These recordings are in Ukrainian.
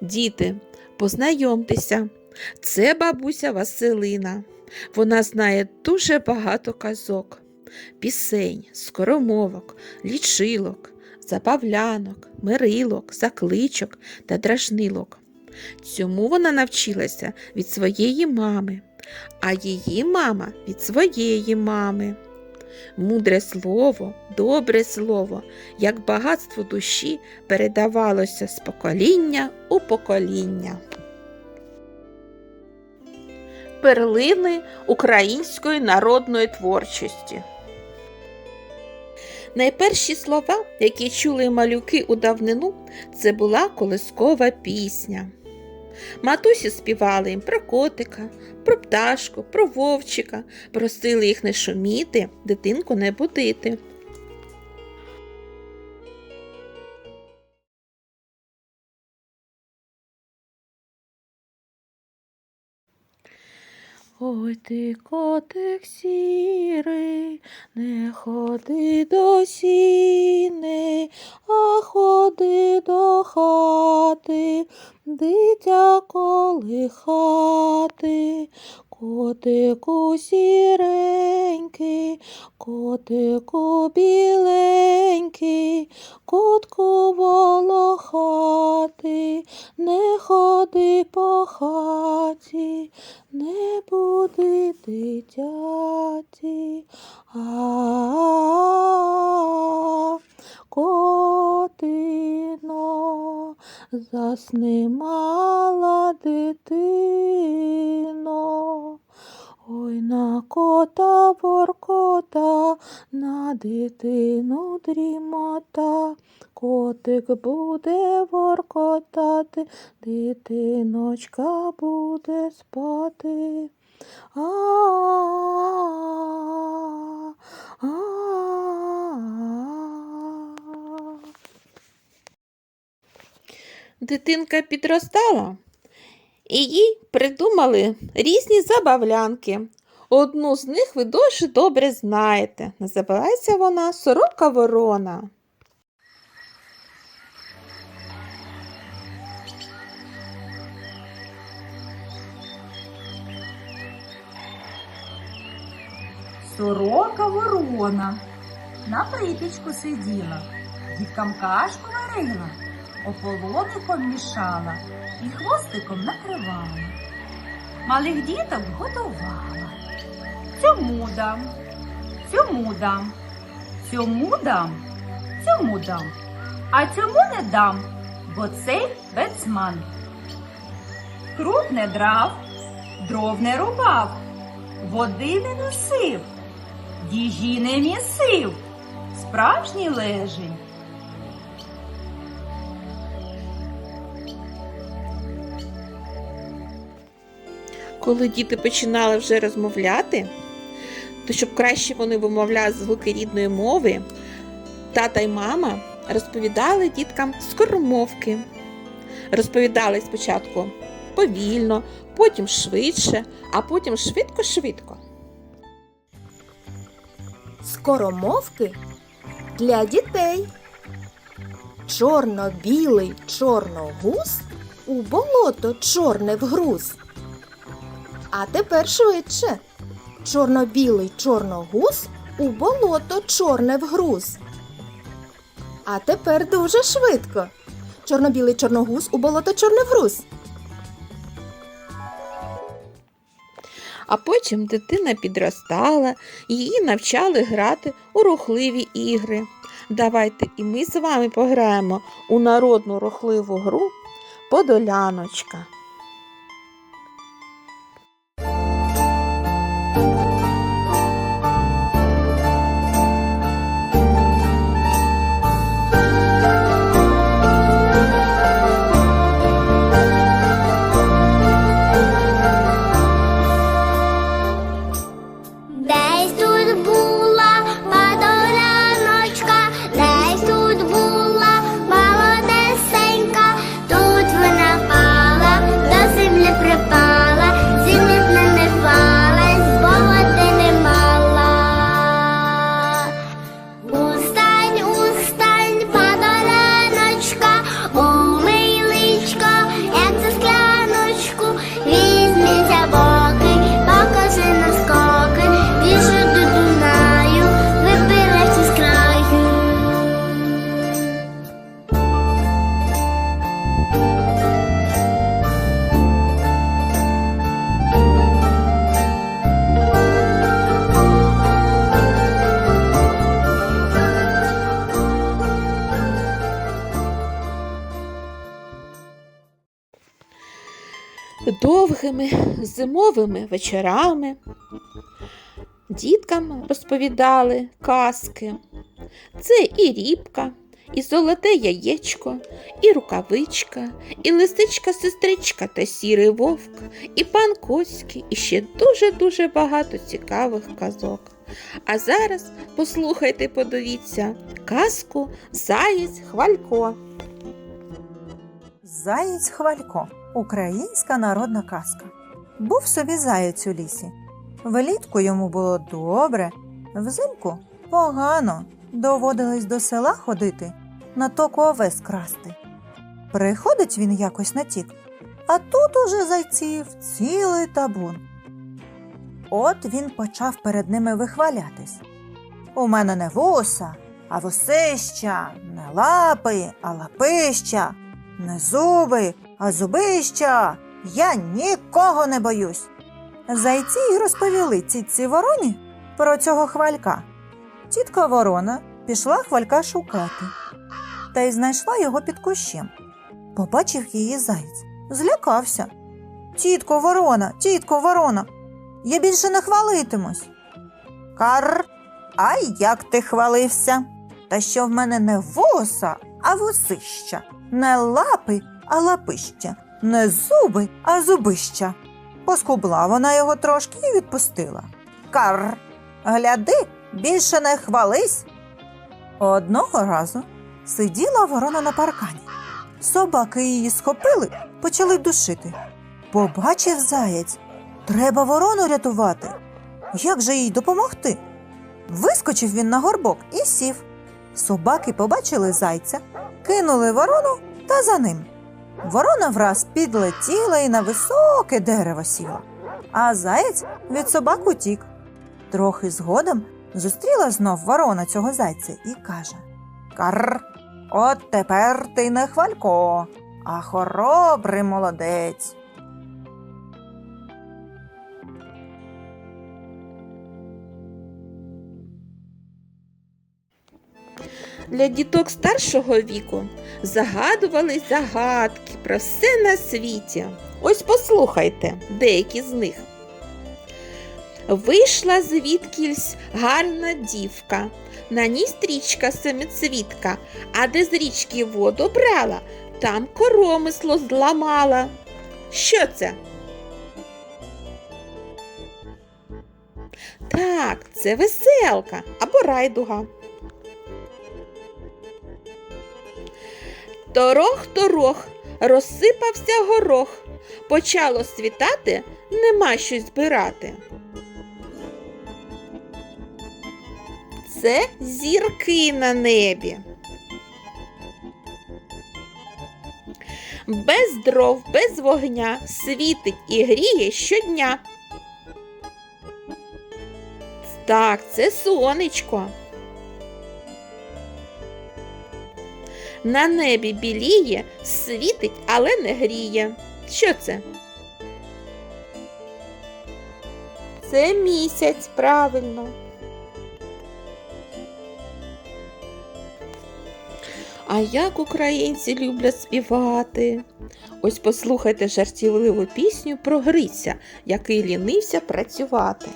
Діти, познайомтеся, це бабуся Василина. Вона знає дуже багато казок, пісень, скоромовок, лічилок, забавлянок, мирилок, закличок та дражнилок. Цьому вона навчилася від своєї мами, а її мама від своєї мами. Мудре слово, добре слово, як багатство душі передавалося з покоління у покоління. Перлини української народної творчості. Найперші слова, які чули малюки у давнину, це була колискова пісня. Матусі співали їм про котика, про пташку, про вовчика, просили їх не шуміти, дитинку не будити. Ой ти котик сірий, не ходи до сіни, а ходи до хати, дитя колихати, котику сіренький, котику біленький, котку волохатий, не ходи по хаті, не буди дитяті. А засни мала дитино. Ой на кота воркота, на дитину дрімота. Котик буде воркотати, дитиночка буде спати. А, а, Дитинка підростала, і їй придумали різні забавлянки. Одну з них ви дуже добре знаєте. Називається вона Сорока Ворона. Сорока ворона на припічку сиділа, діткам кашку варила, ополоником мішала і хвостиком накривала. Малих діток годувала. Цьому дам, цьому дам, цьому дам, цьому дам, а цьому не дам, бо цей бецман. Круг не драв, дров не рубав, води не носив, їжі не місив, справжній лежень. Коли діти починали вже розмовляти, то щоб краще вони вимовляли звуки рідної мови, тата й мама розповідали діткам скоромовки. Розповідали спочатку повільно, потім швидше, а потім швидко-швидко. Скоромовки для дітей. Чорно-білий чорногуз у болото чорне вгруз. А тепер швидше. Чорно-білий чорногуз у болото чорне вгруз. А тепер дуже швидко. Чорно-білий чорногуз у болото чорне вгруз. А потім дитина підростала, її навчали грати у рухливі ігри. Давайте і ми з вами пограємо у народну рухливу гру Подоляночка. Зимовими вечорами діткам розповідали казки. Це і рібка, і золоте яєчко, і рукавичка, і лисичка сестричка та сірий вовк, і пан Коський, і ще дуже-дуже багато цікавих казок. А зараз послухайте, подивіться казку Заєць Хвалько. Заєць Хвалько українська народна казка. Був собі заєць у лісі. Влітку йому було добре, взимку погано. Доводилось до села ходити, на току овес красти. Приходить він якось на тік, а тут уже зайців цілий табун. От він почав перед ними вихвалятись. У мене не вуса, а вусища, не лапи, а лапища, не зуби, а зубища. Я нікого не боюсь. Зайці й розповіли цітці вороні про цього хвалька. Тітка ворона пішла хвалька шукати та й знайшла його під кущем. Побачив її заєць, злякався. Тітко ворона, тітко ворона, я більше не хвалитимусь. Кар, а як ти хвалився? Та що в мене не вуса, а вусища, не лапи, а лапища, не зуби, а зубища. Поскубла вона його трошки і відпустила. Кар, гляди, більше не хвались. Одного разу сиділа ворона на паркані. Собаки її схопили, почали душити. Побачив заєць. Треба ворону рятувати. Як же їй допомогти? Вискочив він на горбок і сів. Собаки побачили зайця, кинули ворону та за ним. Ворона враз підлетіла і на високе дерево сіла, а заєць від собак утік. Трохи згодом зустріла знов ворона цього зайця і каже Кар, от тепер ти не хвалько, а хоробрий молодець. Для діток старшого віку загадували загадки про все на світі. Ось послухайте деякі з них. Вийшла звідкільсь гарна дівка, на ній стрічка семицвітка, а де з річки воду брала, там коромисло зламала. Що це? Так, це веселка або райдуга. Торох торох, розсипався горох. Почало світати, нема що збирати. Це зірки на небі. Без дров, без вогня світить і гріє щодня. Так, це сонечко. На небі біліє, світить, але не гріє. Що це? Це місяць, правильно. А як українці люблять співати? Ось послухайте жартівливу пісню про Гриця, який лінився працювати.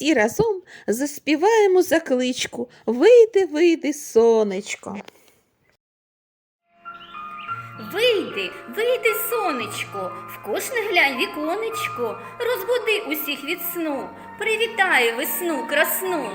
Всі разом заспіваємо закличку Вийди, вийди, сонечко. Вийди, вийди, сонечко, в кожне глянь віконечко, розбуди усіх від сну, привітай весну красну.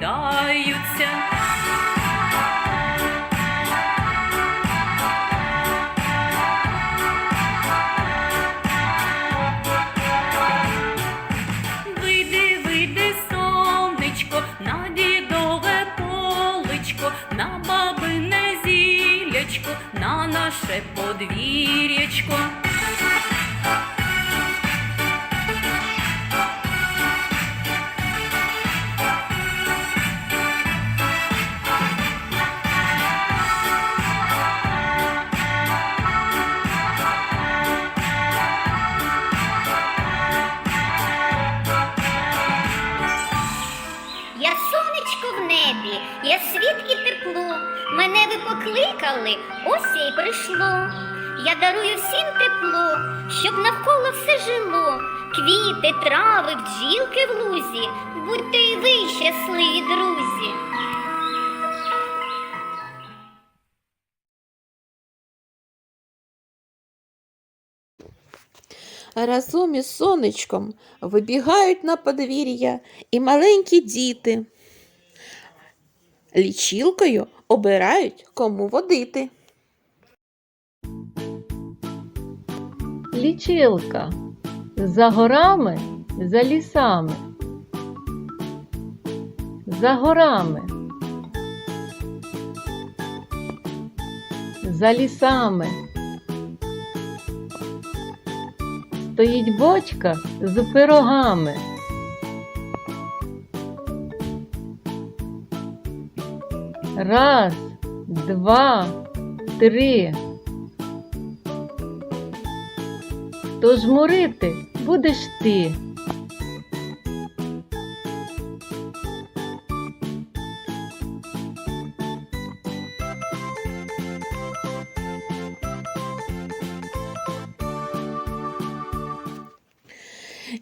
Дожидаються. Вийди, вийди, сонечко, на дідове поличко, на бабине на наше подвір'ячко. Покликали, ось й прийшло. Я дарую всім тепло, щоб навколо все жило. Квіти, трави, бджілки в лузі. Будьте й ви щасливі, друзі. Разом із сонечком вибігають на подвір'я і маленькі діти. Лічілкою обирають, кому водити. Лічилка за горами, за лісами. За горами. За лісами. Стоїть бочка з пирогами. Раз, два, три. Тож морити будеш ти.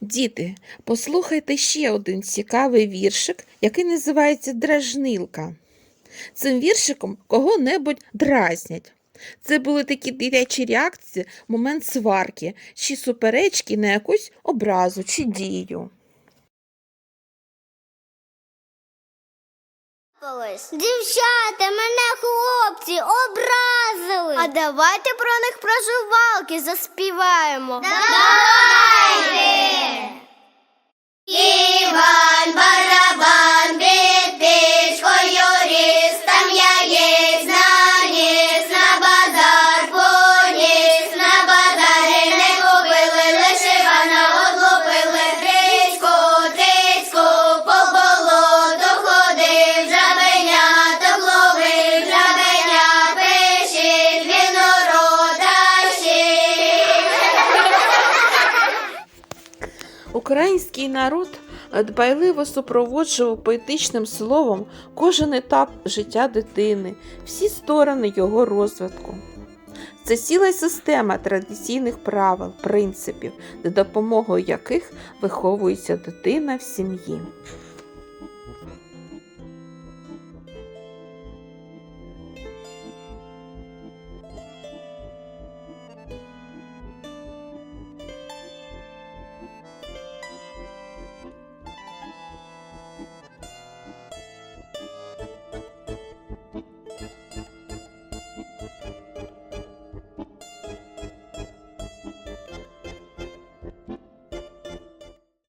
Діти, послухайте ще один цікавий віршик, який називається Дражнилка. Цим віршиком кого-небудь дразнять. Це були такі дитячі реакції в момент сварки чи суперечки на якусь образу чи дію. Дівчата, мене хлопці образили. А давайте про них про жувалки заспіваємо. Давайте! Іван барабан Український народ дбайливо супроводжував поетичним словом кожен етап життя дитини, всі сторони його розвитку. Це ціла система традиційних правил, принципів, за допомогою яких виховується дитина в сім'ї.